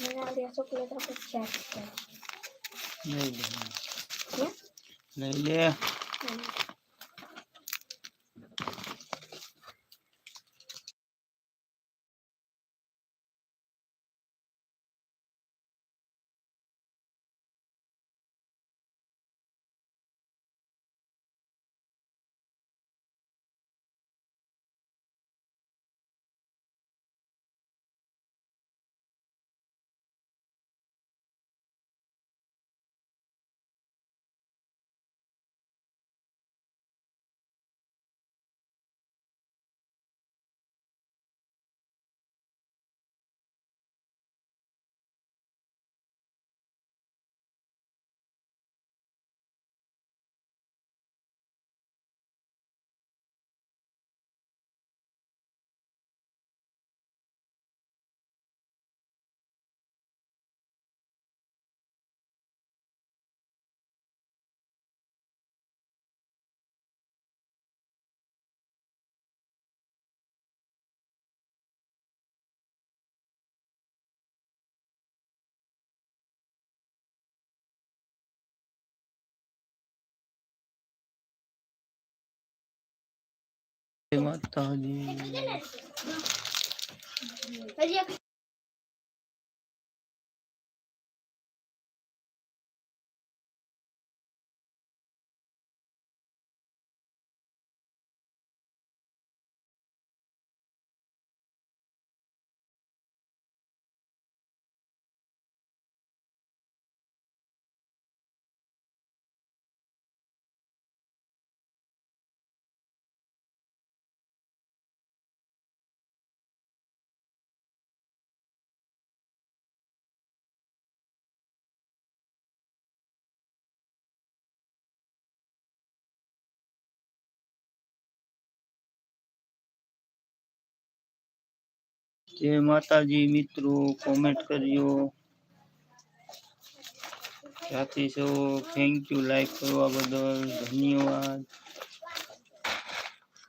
મને આ બે ચોકલેટ આપે ચાર ચાર લઈ લે Elma. Hadi yakın. જય માતાજી હજી એક જય માતાજી મિત્રો કોમેન્ટ કરજો ત્યાંથી સૌ થેન્ક યુ લાઈક કરવા બદલ ધન્યવાદ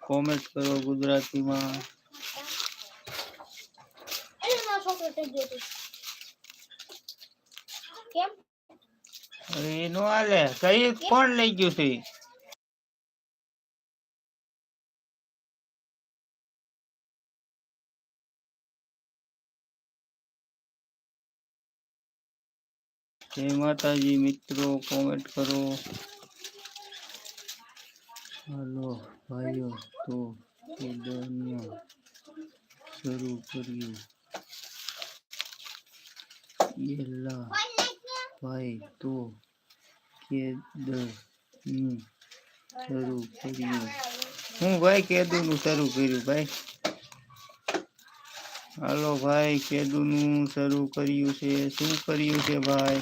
કોમેન્ટ કરો ગુજરાતીમાં અરે મારો છોકરો થઈ ગયો છે કેમ અરે એ નો હાલે કઈ કોણ લઈ ગયું છે જય માતાજી, મિત્રો કોમેન્ટ કરો. હાલો, ભાઈઓ, તો શરૂ કર્યું. એલા ભાઈ, તો કેદરનું શરૂ કર્યું. હું ભાઈ કેદુ નું શરૂ કર્યું, ભાઈ? હાલો, ભાઈ કેદુ નું શરૂ કર્યું છે. શું કર્યું છે, ભાઈ?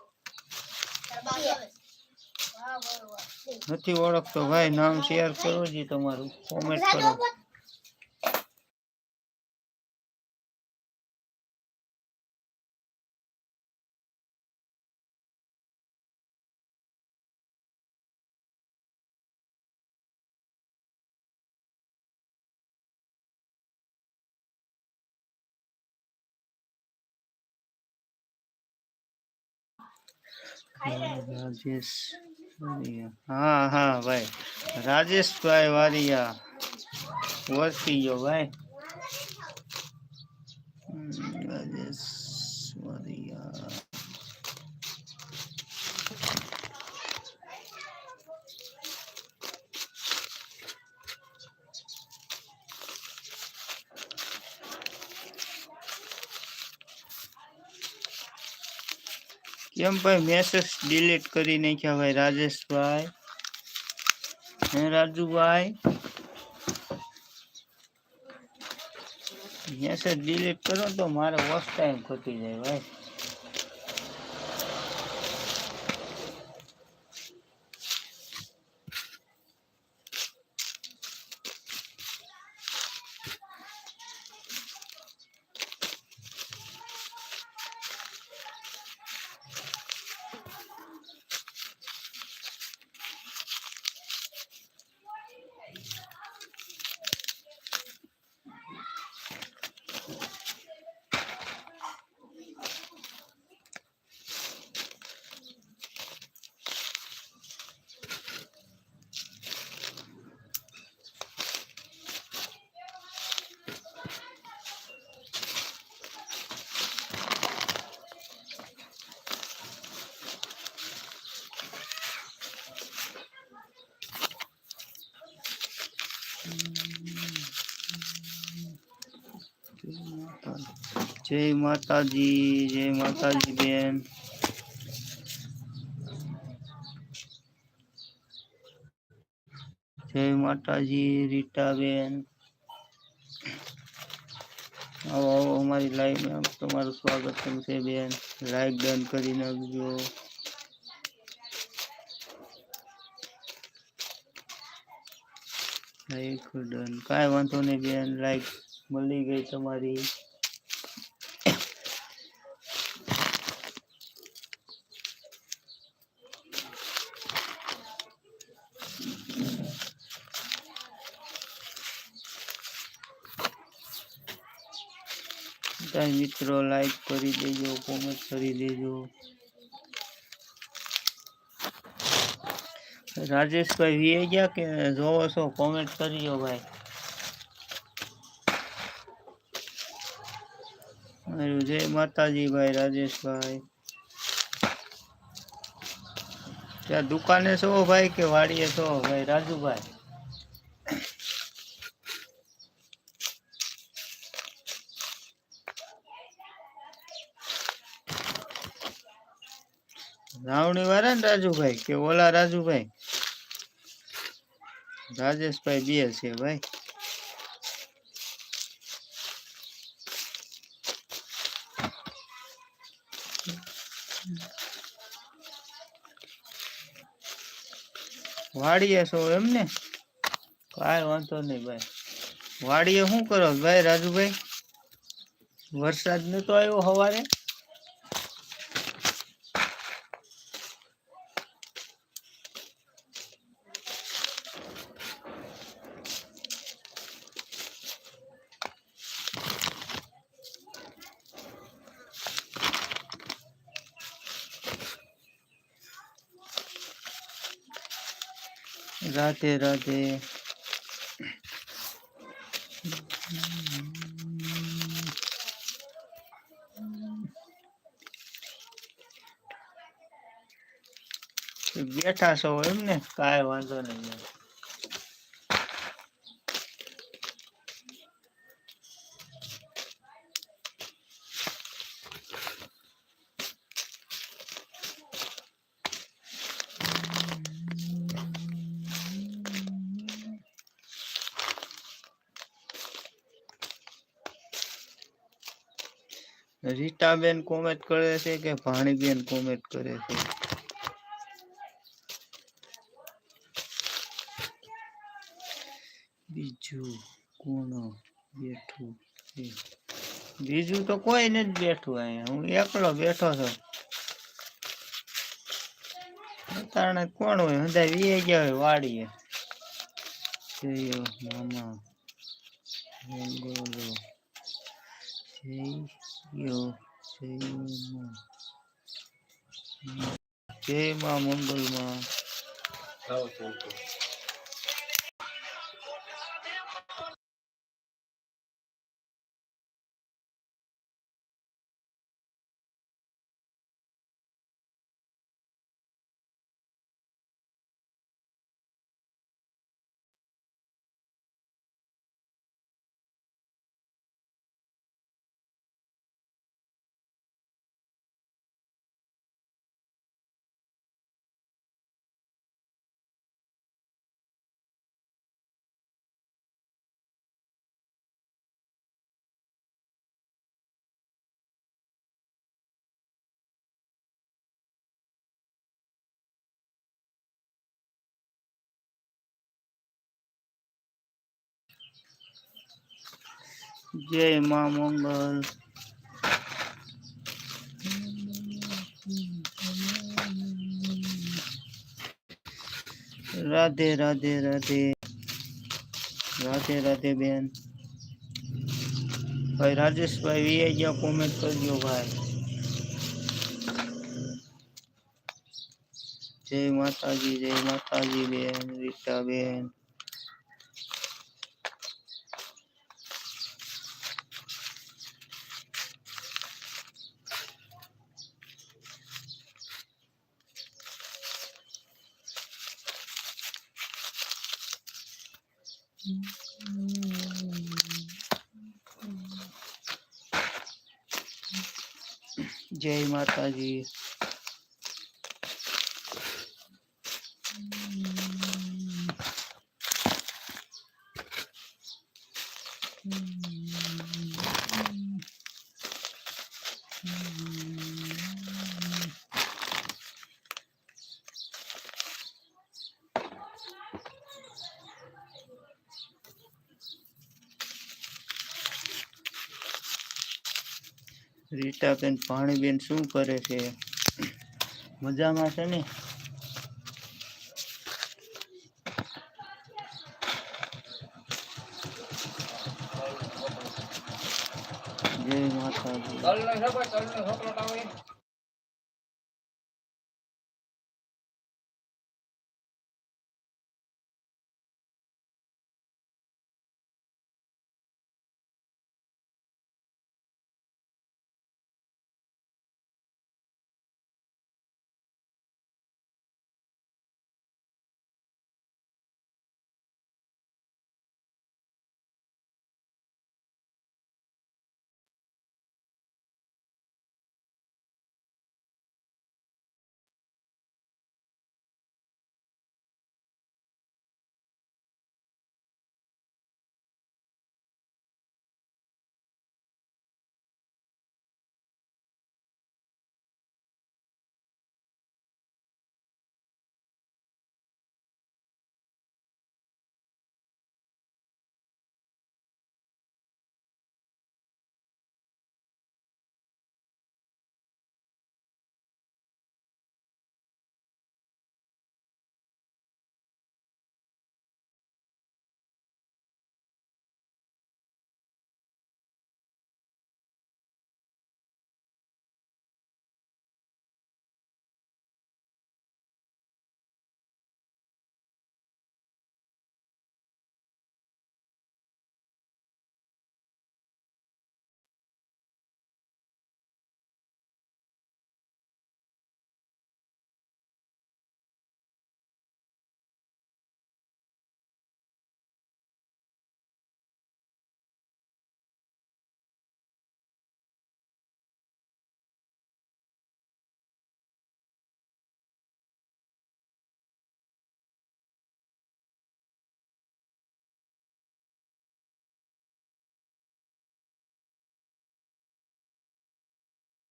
નથી ઓળખતો. ભાઈ નામ શેર કરો જી તમારું. કોમેન્ટ કરો. રાજેશ હા હા ભાઈ. રાજેશભાઈ વારિયા. વર્ષી ગયો ભાઈ. રાજેશ વારિયા. કેમ ભાઈ મેસેજ ડિલીટ કરી નાખ્યા ભાઈ રાજેશભાઈ? હે રાજુભાઈ? મેસેજ ડિલીટ કરો તો મારે વોચ ટાઈમ ખોટી જાય ભાઈ. જય માતાજી જય માતાજી બેન. જય માતાજી રીટાબેન આવો આવો, અમારી લાઈવમાં તમારું સ્વાગત છે બેન. લાઈક ડન કરી નાખજો. લાઈક ડન કાંઈ વાંધો નહીં બેન લાઈક મળી ગઈ તમારી. બધા મિત્રો લાઈક કરી દેજો કોમેન્ટ કરી દેજો રાજેશભાઈ વીએ ગયા કે જોવો છો કોમેન્ટ કરજો ભાઈ હારું, જય માતાજી ભાઈ રાજેશભાઈ ત્યાં દુકાને છો ભાઈ કે વાડીએ છો ભાઈ રાજુભાઈ રાવણી વાળા ને રાજુભાઈ કે ઓલા રાજુભાઈ? રાજેશભાઈ બે છે ભાઈ. વાડીએ છો એમ ને? કાંઈ વાંધો નહીં ભાઈ. વાડીએ શું કરો ભાઈ રાજુભાઈ? વરસાદ નતો આવ્યો સવારે રાધે રાધે બેઠા છો એમ ને કાંઈ વાંધો નહીં રીટાબેન કોમેન્ટ કરે છે કે ભાણીબેન કોમેન્ટ કરે છે બીજું કોણ બેઠું છે બીજું તો કોઈ નથી બેઠું અહીંયા હું એકલો બેઠો છું અતારણે કોણ હોય બધા વીએ ગયા હોય વાડીએ જયો મામા મંગોલો જય જય માં મંગલમાં जय माँ मंगल राधे राधे राधे राधे राधे बहन भाई राजेश भाई वी आई गया कॉमेंट कर दियो भाई. जय माता जी जय माता जी बहन रीता बहन રીટાબેન ભાણીબેન શું કરે છે? મજામાં છે ને? જય માતાજી.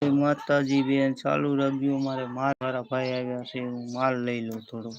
માતાજી બેન ચાલુ રાખજો, મારે માલ મારા ભાઈ આવ્યા છે, હું માલ લઈ લઉં થોડો.